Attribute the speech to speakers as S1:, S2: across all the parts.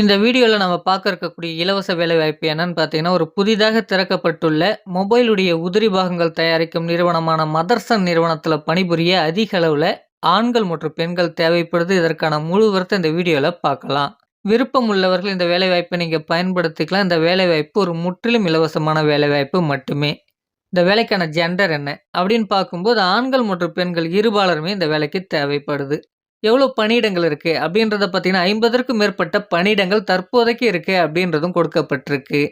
S1: இந்த வீடியோவில் நம்ம பார்க்க இருக்கக்கூடிய இலவச வேலைவாய்ப்பு என்னன்னு பார்த்தீங்கன்னா, ஒரு புதிதாக திறக்கப்பட்டுள்ள மொபைலுடைய உதிரி பாகங்கள் தயாரிக்கும் நிறுவனமான மதர்சன் நிறுவனத்தில் பணிபுரிய அதிக அளவில் ஆண்கள் மற்றும் பெண்கள் தேவைப்படுது. இதற்கான முழு விவரத்த இந்த வீடியோவில் பார்க்கலாம். விருப்பம் உள்ளவர்கள் இந்த வேலைவாய்ப்பை நீங்கள் பயன்படுத்திக்கலாம். இந்த வேலைவாய்ப்பு ஒரு முற்றிலும் இலவசமான வேலைவாய்ப்பு மட்டுமே. இந்த வேலைக்கான ஜெண்டர் என்ன? அப்படின்னு பார்க்கும்போது ஆண்கள் மற்றும் பெண்கள் இருபாலருமே இந்த வேலைக்கு தேவைப்படுது. எவ்வளோ பணியிடங்கள் இருக்குது அப்படின்றத பார்த்தீங்கன்னா, 50ற்கும் மேற்பட்ட பணியிடங்கள் தற்போதைக்கு இருக்குது அப்படின்றதும் கொடுக்கப்பட்டிருக்கு.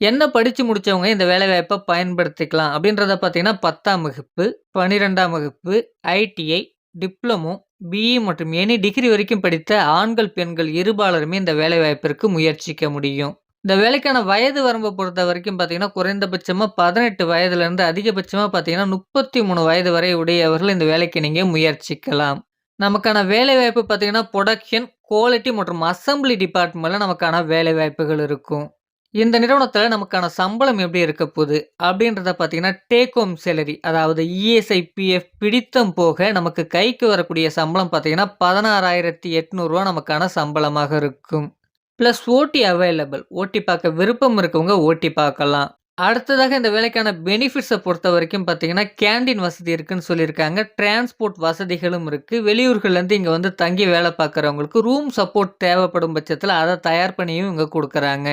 S1: என்ன படித்து முடித்தவங்க இந்த வேலைவாய்ப்பை பயன்படுத்திக்கலாம்? அப்படின்றத பார்த்தீங்கன்னா, 10ஆம் வகுப்பு, 12ஆம் வகுப்பு, ஐடிஐ, டிப்ளமோ, பிஇ மற்றும் எனி டிகிரி வரைக்கும் படித்த ஆண்கள், பெண்கள் இருபாலருமே இந்த வேலைவாய்ப்பிற்கு முயற்சிக்க முடியும். இந்த வேலைக்கான வயது வரம்பை பொறுத்த வரைக்கும் பார்த்தீங்கன்னா, குறைந்தபட்சமாக பதினெட்டு வயதுலேருந்து அதிகபட்சமாக பார்த்தீங்கன்னா, 33 வயது வரை உடையவர்கள் இந்த வேலைக்கு நீங்கள் முயற்சிக்கலாம். நமக்கான வேலைவாய்ப்பு பார்த்தீங்கன்னா, ப்ரொடக்ஷன் குவாலிட்டி மற்றும் அசெம்பிளி டிபார்ட்மெண்ட்டில் நமக்கான வேலைவாய்ப்புகள் இருக்கும். இந்த நிறுவனத்தில் நமக்கான சம்பளம் எப்படி இருக்க போகுது அப்படின்றத பார்த்தீங்கன்னா, டேக் ஹோம் சேலரி அதாவது இஎஸ்ஐ, பிஎஃப் பிடித்தம் போக நமக்கு கைக்கு வரக்கூடிய சம்பளம் பார்த்தீங்கன்னா, பதினாறாயிரத்தி எட்நூறுவா நமக்கான சம்பளமாக இருக்கும். ப்ளஸ் ஓட்டி அவைலபிள். ஓட்டி பார்க்க விருப்பம் இருக்கவங்க ஓட்டி பார்க்கலாம். அடுத்ததாக இந்த வேலைக்கான பெனிஃபிட்ஸை பொறுத்த வரைக்கும் பார்த்தீங்கன்னா, கேண்டீன் வசதி இருக்குன்னு சொல்லியிருக்காங்க. டிரான்ஸ்போர்ட் வசதிகளும் இருக்குது வெளியூர்கள்லேருந்து இங்கே வந்து தங்கி வேலை பார்க்குறவங்களுக்கு ரூம் சப்போர்ட் தேவைப்படும் பட்சத்தில் அதை தயார் பண்ணியும் இங்கே கொடுக்குறாங்க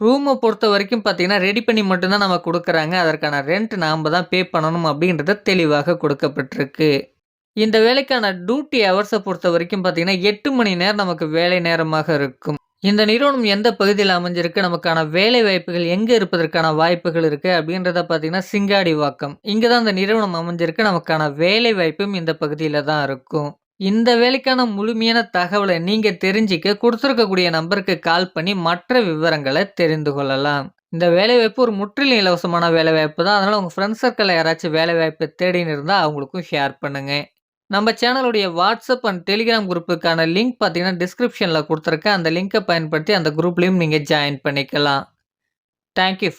S1: ரூமை பொறுத்த வரைக்கும் பார்த்தீங்கன்னா, ரெடி பண்ணி மட்டும்தான் நம்ம கொடுக்குறாங்க அதற்கான ரெண்ட் நாம் தான் பே பண்ணணும் அப்படின்றது தெளிவாக கொடுக்கப்பட்டிருக்கு. இந்த வேலைக்கான டியூட்டி பொறுத்த வரைக்கும் பார்த்தீங்கன்னா, எட்டு மணி நேரம் நமக்கு வேலை நேரமாக இருக்கும். இந்த நிறுவனம் எந்த பகுதியில் அமைஞ்சிருக்கு? நமக்கான வேலை வாய்ப்புகள் எங்கே இருப்பதற்கான வாய்ப்புகள் இருக்குது அப்படின்றத பார்த்தீங்கன்னா, சிங்காடி வாக்கம் இங்கே தான் இந்த நிறுவனம் அமைஞ்சிருக்கு. நமக்கான வேலை வாய்ப்பும் இந்த பகுதியில் தான் இருக்கும். இந்த வேலைக்கான முழுமையான தகவலை நீங்கள் தெரிஞ்சுக்க கொடுத்துருக்கக்கூடிய நம்பருக்கு கால் பண்ணி மற்ற விவரங்களை தெரிந்து கொள்ளலாம். இந்த வேலைவாய்ப்பு ஒரு முற்றிலும் இலவசமான வேலைவாய்ப்பு தான். அதனால் உங்கள் ஃப்ரெண்ட்ஸ் சர்க்கிளில் யாராச்சும் வேலைவாய்ப்பு தேடின்னு இருந்தால் அவங்களுக்கும் ஷேர் பண்ணுங்கள் நம்ம சேனலுடைய வாட்ஸ்அப் அண்ட் டெலிகிராம் குரூப்புக்கான லிங்க் பார்த்தீங்கன்னா, டிஸ்கிரிப்ஷனில் கொடுத்துருக்கேன் அந்த லிங்கை பயன்படுத்தி அந்த குரூப்லேயும் நீங்கள் ஜாயின் பண்ணிக்கலாம். Thank you